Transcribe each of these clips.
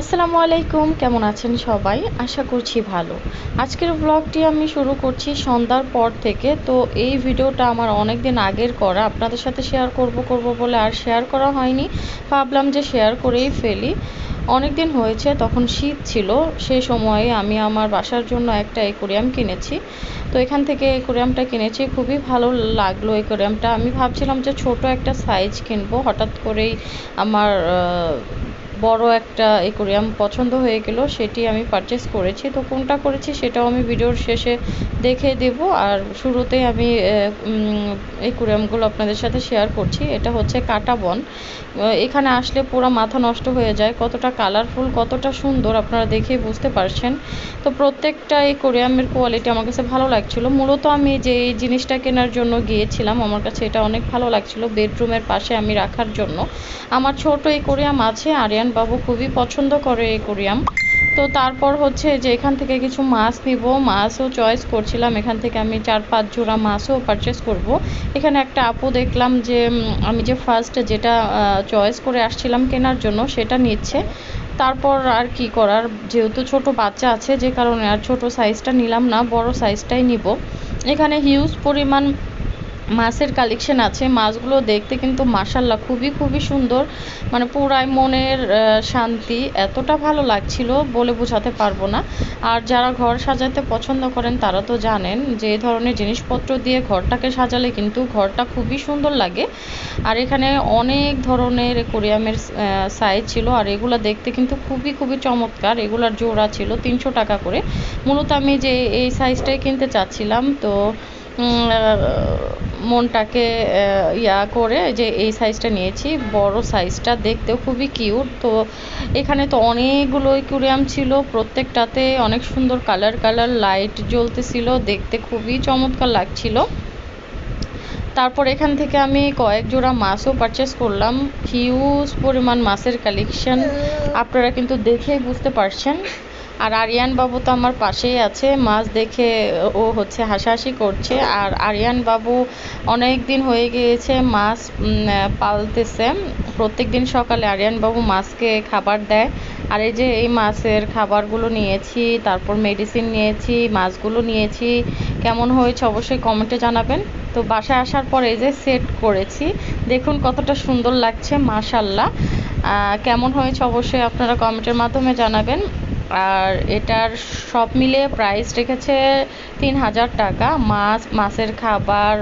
আসসালামু আলাইকুম, কেমন আছেন সবাই? আশা করছি ভালো। আজকের ব্লগটি আমি শুরু করছি সন্ধ্যার পর থেকে। তো এই ভিডিওটা আমার অনেক দিন আগের করা। আপনাদের সাথে শেয়ার করব করব বলে আর শেয়ার করা হয়নি। ভাবলাম যে শেয়ার করেই ফেলি। অনেক দিন হয়েছে, তখন শীত ছিল। সেই সময়ে আমি আমার বাসার জন্য একটা একুরিয়াম কিনেছি। তো এখান থেকে একুরিয়ামটা কিনেছি। খুবই ভালো লাগল একুরিয়ামটা আমি ভাবছিলাম যে ছোট একটা সাইজ কিনবো। হঠাৎ করেই আমার বড় একটা একুরিয়াম পছন্দ হয়ে গেল, সেটি আমি পারচেস করেছি। তো কোনটা করেছি সেটাও আমি ভিডিওর শেষে দেখে দেব। আর শুরুতেই আমি একুরিয়ামগুলো আপনাদের সাথে শেয়ার করছি। এটা হচ্ছে কাটা বন। এখানে আসলে পুরো মাথা নষ্ট হয়ে যায়। কতটা কালারফুল কতটা সুন্দর আপনারা দেখেই বুঝতে পারছেন। তো প্রত্যেকটা এই কোরিয়ামের কোয়ালিটি আমার কাছে ভালো লাগছিল। মূলত আমি যে এই জিনিসটা কেনার জন্য গিয়েছিলাম, আমার কাছে এটা অনেক ভালো লাগছিল। বেডরুমের পাশে আমি রাখার জন্য। আমার ছোট এই কোরিয়াম আছে আরিয়ান বাবু খুবই পছন্দ করে এই কোরিয়াম। তো তারপর হচ্ছে যে এখান থেকে কিছু মাছ নিব, মাছও চয়েস করছিলাম। এখান থেকে আমি চার, পাঁচ জোড়া মাছও পারচেস করব। এখানে একটা আপু দেখলাম যে আমি যে ফার্স্ট যেটা চয়েস করে আসছিলাম কেনার জন্য সেটা নিচ্ছে। তারপর আর কি করার? যেহেতু ছোট বাচ্চা আছে, যে কারণে আর ছোট সাইজটা নিলাম না, বড় সাইজটাই নিব। এখানে হিউজ পরিমাণ মাছের কালেকশন আছে। মাছগুলো দেখতে কিন্তু মাসাল্লাহ খুবই খুবই সুন্দর। মানে পুরাই মনের শান্তি। এতটা ভালো লাগছিল বলে বোঝাতে পারব না। আর যারা ঘর সাজাতে পছন্দ করেন, তারা তো জানেন যে এই ধরনের জিনিসপত্র দিয়ে ঘরটাকে সাজালে কিন্তু ঘরটা খুবই সুন্দর লাগে। আর এখানে অনেক ধরনের কোরিয়ামের সাইজ ছিল। আর এগুলো দেখতে কিন্তু খুবই খুবই চমৎকার। এগুলার জোড়া ছিল তিনশো টাকা করে। মূলত আমি যে এই সাইজটাই কিনতে চাচ্ছিলাম, তো মনটাকে ইয়া করে যে এই সাইজটা নিয়েছি, বড় সাইজটা দেখতেও খুবই কিউট তো এখানে তো অনেকগুলো অ্যাকুরিয়াম ছিল, প্রত্যেকটাতে অনেক সুন্দর কালার কালার লাইট জ্বলতেছিল, দেখতে খুবই চমৎকার লাগছিল। তারপর এখান থেকে আমি কয়েক জোড়া মাছও পারচেস করলাম হিউজ পরিমাণ মাছের কালেকশন আপনারা কিন্তু দেখেই বুঝতে পারছেন। আর আরিয়ান বাবু তো আমার পাশেই আছে। মাছ দেখে ও হচ্ছে হাসাহাসি করছে। আর আরিয়ান বাবু অনেক দিন হয়ে গিয়েছে মাছ পালতেছে। প্রত্যেক দিন সকালে আরিয়ান বাবু মাছকে খাবার দেয়। আর এই যে এই মাছের খাবারগুলো নিয়েছি, তারপর মেডিসিন নিয়েছি, মাছগুলো নিয়েছি। কেমন হয়েছে অবশ্যই কমেন্টে জানাবেন। তো বাসায় আসার পর এই যে সেট করেছি। দেখুন কতটা সুন্দর লাগছে মাশাল্লাহ কেমন হয়েছে অবশ্যই আপনারা কমেন্টের মাধ্যমে জানাবেন। আর এটার সব মিলে প্রাইস রেখেছে তিন হাজার টাকা, মাছ, মাছের খাবার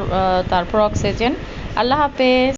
তারপর অক্সিজেন আল্লাহ হাফেজ।